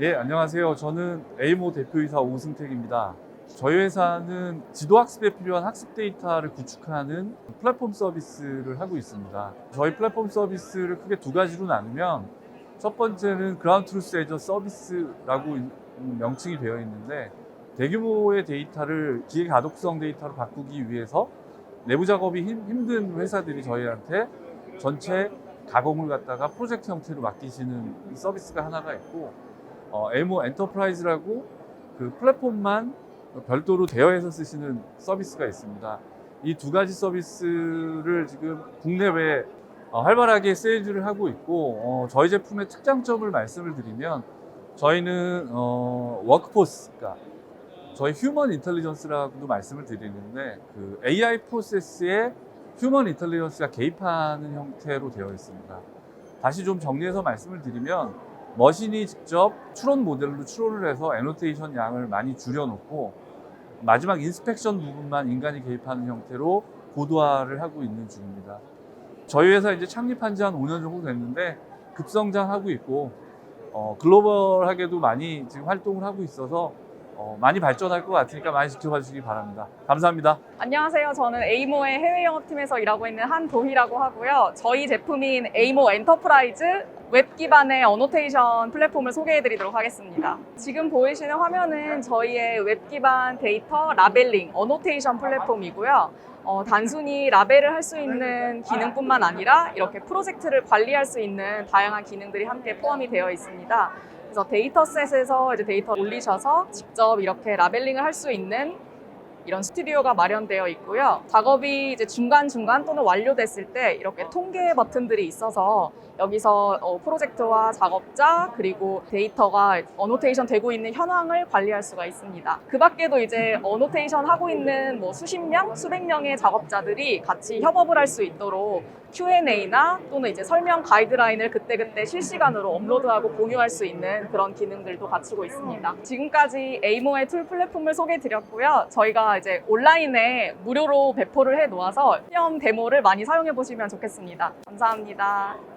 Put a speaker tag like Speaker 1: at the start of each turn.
Speaker 1: 예, 안녕하세요. 저는 에이모 대표이사 오승택입니다. 저희 회사는 지도학습에 필요한 학습 데이터를 구축하는 플랫폼 서비스를 하고 있습니다. 저희 플랫폼 서비스를 크게 두 가지로 나누면 첫 번째는 그라운드 트루스 에저 서비스라고 명칭이 되어 있는데 대규모의 데이터를 기계 가독성 데이터로 바꾸기 위해서 내부 작업이 힘- 힘든 회사들이 저희한테 전체 가공을 갖다가 프로젝트 형태로 맡기시는 서비스가 하나가 있고 어, 에모 엔터프라이즈라고 그 플랫폼만 별도로 대여해서 쓰시는 서비스가 있습니다. 이 두 가지 서비스를 지금 국내외 어, 활발하게 세일즈를 하고 있고 어, 저희 제품의 특장점을 말씀을 드리면 저희는 어, 워크포스, 그러니까 저희 휴먼 인텔리전스라고도 말씀을 드리는데 그 AI 프로세스에 휴먼 인텔리전스가 개입하는 형태로 되어 있습니다. 다시 좀 정리해서 말씀을 드리면 머신이 직접 추론 모델로 추론을 해서 애노테이션 양을 많이 줄여놓고 마지막 인스펙션 부분만 인간이 개입하는 형태로 고도화를 하고 있는 중입니다. 저희 회사 이제 창립한 지 한 5년 정도 됐는데 급성장하고 있고 어, 글로벌하게도 많이 지금 활동을 하고 있어서 어, 많이 발전할 것 같으니까 많이 지켜봐 주시기 바랍니다. 감사합니다.
Speaker 2: 안녕하세요. 저는 에이모의 해외 영업팀에서 일하고 있는 한도희라고 하고요. 저희 제품인 에이모 엔터프라이즈 웹 기반의 어노테이션 플랫폼을 소개해드리도록 하겠습니다. 지금 보이시는 화면은 저희의 웹 기반 데이터 라벨링 어노테이션 플랫폼이고요. 어, 단순히 라벨을 할 수 있는 기능뿐만 아니라 이렇게 프로젝트를 관리할 수 있는 다양한 기능들이 함께 포함이 되어 있습니다. 그래서 데이터셋에서 이제 데이터 올리셔서 직접 이렇게 라벨링을 할 수 있는 이런 스튜디오가 마련되어 있고요. 작업이 이제 중간중간 또는 완료됐을 때 이렇게 통계 버튼들이 있어서 여기서 어, 프로젝트와 작업자 그리고 데이터가 어노테이션 되고 있는 현황을 관리할 수가 있습니다. 그 밖에도 이제 어노테이션 하고 있는 뭐 수십 명, 수백 명의 작업자들이 같이 협업을 할 수 있도록 Q&A나 또는 이제 설명 가이드라인을 그때그때 실시간으로 업로드하고 공유할 수 있는 그런 기능들도 갖추고 있습니다. 지금까지 에이모의 툴 플랫폼을 소개해 드렸고요. 이제 온라인에 무료로 배포를 해 놓아서 시험 데모를 많이 사용해 보시면 좋겠습니다. 감사합니다.